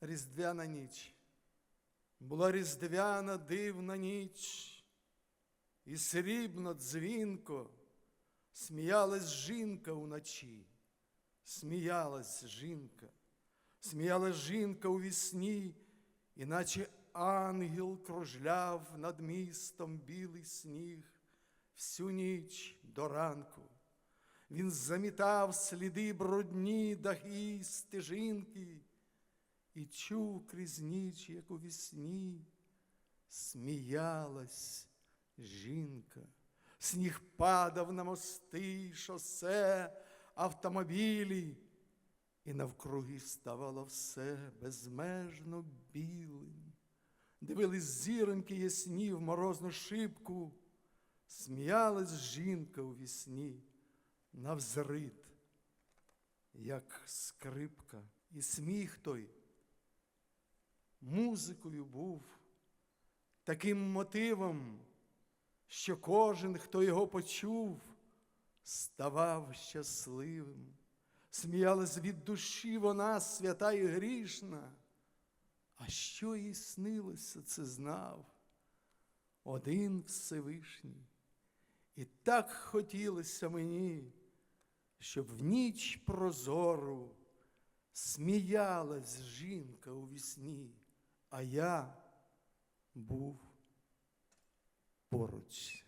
різдвяна ніч. Була різдвяна дивна ніч, і срібно дзвінко сміялась жінка уночі, сміялась жінка, сміялась жінка у вісні, іначе ангел кружляв над містом білий сніг всю ніч до ранку. Він замітав сліди брудні дахи стежинки і чув крізь ніч, як у вісні, сміялась жінка. Сніг падав на мости, шосе, автомобілі, і навкруги ставало все безмежно білим. Дивились зіроньки ясні в морозну шибку, сміялась жінка у вісні навзрит, як скрипка, і сміх той музикою був, таким мотивом, що кожен, хто його почув, ставав щасливим. Сміялась від душі вона свята і грішна. А що їй снилося, це знав один Всевишній. І так хотілося мені, щоб в ніч прозору сміялась жінка у вісні, а я був поруч.